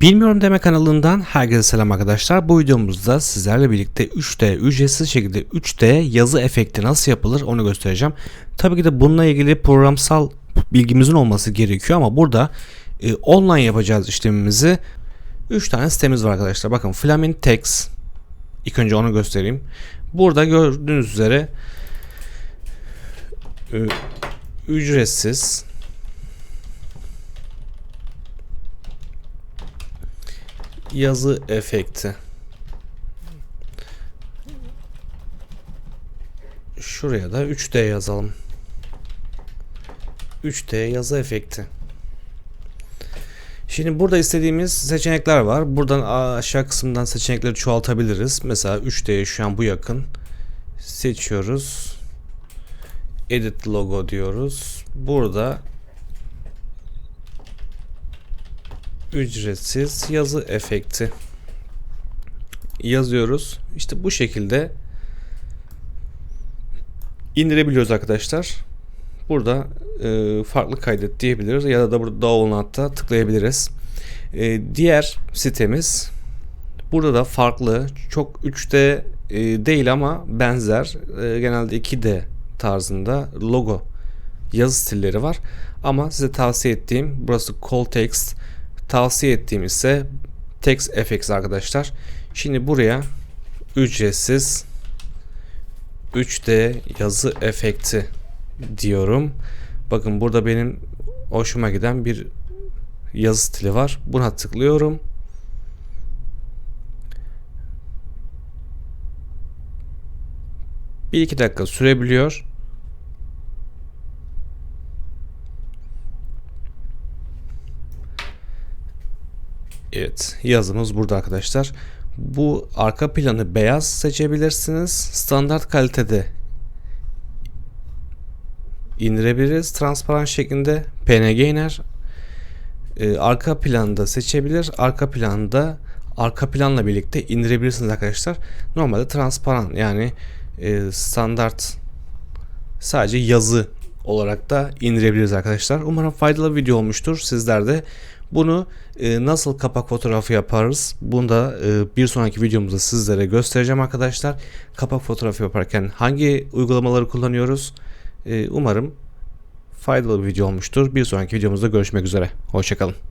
Bilmiyorum deme kanalından herkese selam arkadaşlar. Bu videomuzda sizlerle birlikte 3D ücretsiz şekilde 3D yazı efekti nasıl yapılır onu göstereceğim. Tabii ki de bununla ilgili programsal bilgimizin olması gerekiyor ama burada e, online yapacağız işlemimizi. 3 tane sitemiz var arkadaşlar. Bakın Flamin Text. İlk önce onu göstereyim. Burada gördüğünüz üzere e, ücretsiz yazı efekti. Şuraya da 3D yazalım. 3D yazı efekti. Şimdi burada istediğimiz seçenekler var. Buradan aşağı kısımdan seçenekleri çoğaltabiliriz. Mesela 3D'ye şu an bu yakın. Seçiyoruz. Edit logo diyoruz. Burada ücretsiz yazı efekti yazıyoruz. İşte bu şekilde indirebiliyoruz arkadaşlar. Burada e, farklı kaydet diyebiliriz ya da, da burada download'a tıklayabiliriz. E, diğer sitemiz burada da farklı çok 3D e, değil ama benzer e, genelde 2D tarzında logo yazı stilleri var. Ama size tavsiye ettiğim burası Call Text tavsiye ettiğim ise Text FX arkadaşlar. Şimdi buraya ücretsiz 3D yazı efekti diyorum. Bakın burada benim hoşuma giden bir yazı stili var. Buna tıklıyorum. Bir iki dakika sürebiliyor. Evet yazımız burada arkadaşlar. Bu arka planı beyaz seçebilirsiniz. Standart kalitede indirebiliriz. Transparan şeklinde PNG iner. Ee, arka planda seçebilir. Arka planda arka planla birlikte indirebilirsiniz arkadaşlar. Normalde transparan yani e, standart sadece yazı olarak da indirebiliriz arkadaşlar. Umarım faydalı bir video olmuştur. Sizler de bunu e, nasıl kapak fotoğrafı yaparız? Bunu da e, bir sonraki videomuzda sizlere göstereceğim arkadaşlar. Kapak fotoğrafı yaparken hangi uygulamaları kullanıyoruz? E, umarım faydalı bir video olmuştur. Bir sonraki videomuzda görüşmek üzere. Hoşçakalın.